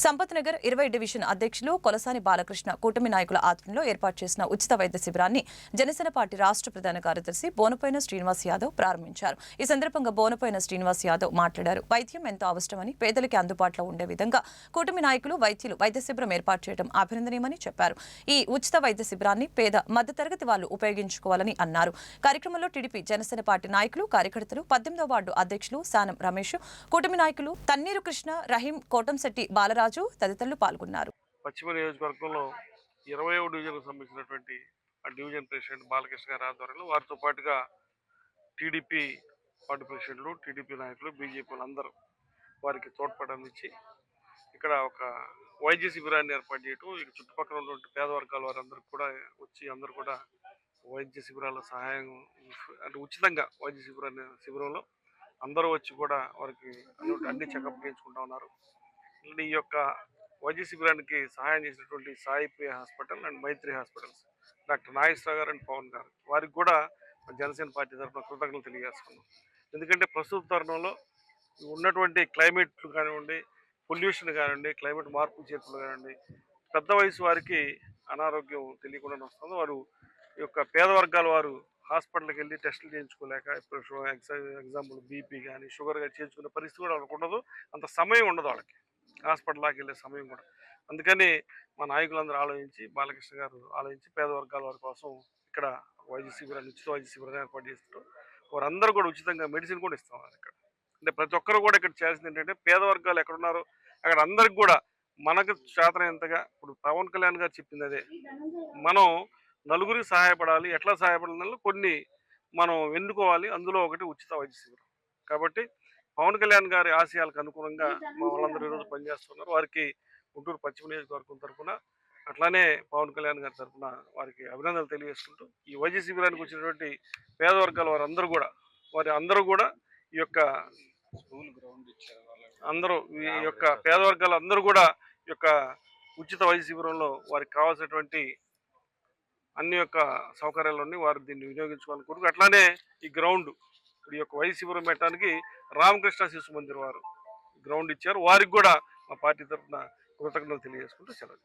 సంపత్ నగర్ ఇరవై డివిజన్ అధ్యక్షులు కొలసాని బాలకృష్ణ కూటమి నాయకుల ఆధ్వర్యంలో ఏర్పాటు చేసిన ఉచిత వైద్య శిబిరాన్ని జనసేన పార్టీ రాష్ట్ర ప్రధాన కార్యదర్శి బోనపోయిన శ్రీనివాస్ యాదవ్ ప్రారంభించారు. ఈ సందర్భంగా బోనపోయిన శ్రీనివాస్ యాదవ్ మాట్లాడారు. వైద్యం ఎంతో అవసరమని పేదలకి అందుబాటులో ఉండే విధంగా కూటమి నాయకులు వైద్యులు వైద్య శిబిరం ఏర్పాటు చేయడం అభినందనీయమని చెప్పారు. ఈ ఉచిత వైద్య శిబిరాన్ని పేద మధ్యతరగతి వాళ్ళు ఉపయోగించుకోవాలని అన్నారు. కార్యక్రమంలో టీడీపీ జనసేన పార్టీ నాయకులు కార్యకర్తలు పద్దెనిమిదవ వార్డు అధ్యక్షులు శానం రమేష్ కూటమి నాయకులు తన్నీరు కృష్ణ రహీం కోటంశెట్టి బాలరాజు తదితరులు పాల్గొన్నారు. పశ్చిమ నియోజకవర్గంలో ఇరవై డివిజన్కు సంబంధించినటువంటి ఆ డివిజన్ ప్రెసిడెంట్ బాలకృష్ణ గారి ఆధ్వర్యంలో వారితో పాటుగా టీడీపీ పార్టీ ప్రెసిడెంట్లు టీడీపీ నాయకులు బీజేపీలు అందరూ వారికి తోడ్పడి ఇచ్చి ఇక్కడ ఒక వైద్య శిబిరాన్ని ఏర్పాటు చేయటం ఇక చుట్టుపక్కల ఉన్నటువంటి పేద వర్గాల వారందరూ కూడా వచ్చి అందరూ కూడా వైద్య శిబిరాల సహాయం అంటే ఉచితంగా వైద్య శిబిరాన్ని శిబిరంలో అందరూ వచ్చి కూడా వారికి అన్ని అన్ని చెకప్ చేయించుకుంటా ఉన్నారు. ఈ యొక్క వైద్య శిబిరానికి సహాయం చేసినటువంటి Sai hospital and Maitri hospitals. Doctor Nageswara Rao garu and Pavan గారు. వారికి కూడా జనసేన పార్టీ తరఫున కృతజ్ఞతలు తెలియజేస్తున్నాం ఎందుకంటే ప్రస్తుత తరుణంలో ఉన్నటువంటి క్లైమేట్లు కానివ్వండి పొల్యూషన్ కానివ్వండి క్లైమేట్ మార్పు చేర్పులు కానివ్వండి పెద్ద వయసు వారికి అనారోగ్యం తెలియకుండా వస్తుంది. వారు ఈ యొక్క పేద వర్గాల వారు హాస్పిటల్కి వెళ్ళి టెస్టులు చేయించుకోలేక ఇప్పుడు ఎగ్జా- ఎగ్జాంపుల్ బీపీ కానీ షుగర్ కానీ చేయించుకునే పరిస్థితి కూడా వాళ్ళకు ఉండదు. అంత సమయం ఉండదు వాళ్ళకి. హాస్పిటల్లోకి వెళ్ళే సమయం కూడా. అందుకని మా నాయకులందరూ ఆలోచించి బాలకృష్ణ గారు ఆలోచించి పేద వర్గాల వారి కోసం ఇక్కడ వైద్య శిబిరాన్ని ఉచిత వైద్య శిబిరాన్ని ఏర్పాటు చేస్తారు వారందరూ కూడా ఉచితంగా మెడిసిన్ కూడా ఇస్తున్నారు ఇక్కడ. అంటే ప్రతి ఒక్కరు కూడా ఇక్కడ చేయాల్సింది ఏంటంటే పేద వర్గాలు ఎక్కడున్నారో అక్కడ అందరికి కూడా మనకు శాతనైనంతగా ఇప్పుడు పవన్ కళ్యాణ్ గారు చెప్పింది అదే. మనం నలుగురికి సహాయపడాలి ఎట్లా సహాయపడాలి కొన్ని మనం ఎన్నుకోవాలి. అందులో ఒకటి ఉచిత వైద్య శిబిరం. కాబట్టి పవన్ కళ్యాణ్ గారి ఆశయాలకు అనుగుణంగా మా వాళ్ళందరూ ఈరోజు పనిచేస్తున్నారు. వారికి గుంటూరు పశ్చిమ నియోజకవర్గం తరఫున అట్లానే పవన్ కళ్యాణ్ గారి తరఫున వారికి అభినందనలు తెలియజేసుకుంటూ ఈ వైద్య శిబిరానికి వచ్చినటువంటి పేద వర్గాల వారందరూ కూడా వారి అందరూ కూడా ఈ యొక్క అందరూ ఈ యొక్క పేద వర్గాలు అందరూ కూడా ఈ యొక్క ఉచిత వైద్య శిబిరంలో వారికి కావాల్సినటువంటి అన్ని యొక్క సౌకర్యాలన్నీ వారు దీన్ని వినియోగించుకోవాలని కోరుకు అట్లానే ఈ గ్రౌండ్ ఈ యొక్క వైద్య శిబిరం పెట్టడానికి రామకృష్ణ శిశు మందిర్ వారు గ్రౌండ్ ఇచ్చారు. వారికి కూడా మా పార్టీ తరఫున కృతజ్ఞతలు తెలియజేసుకుంటూ సెలవు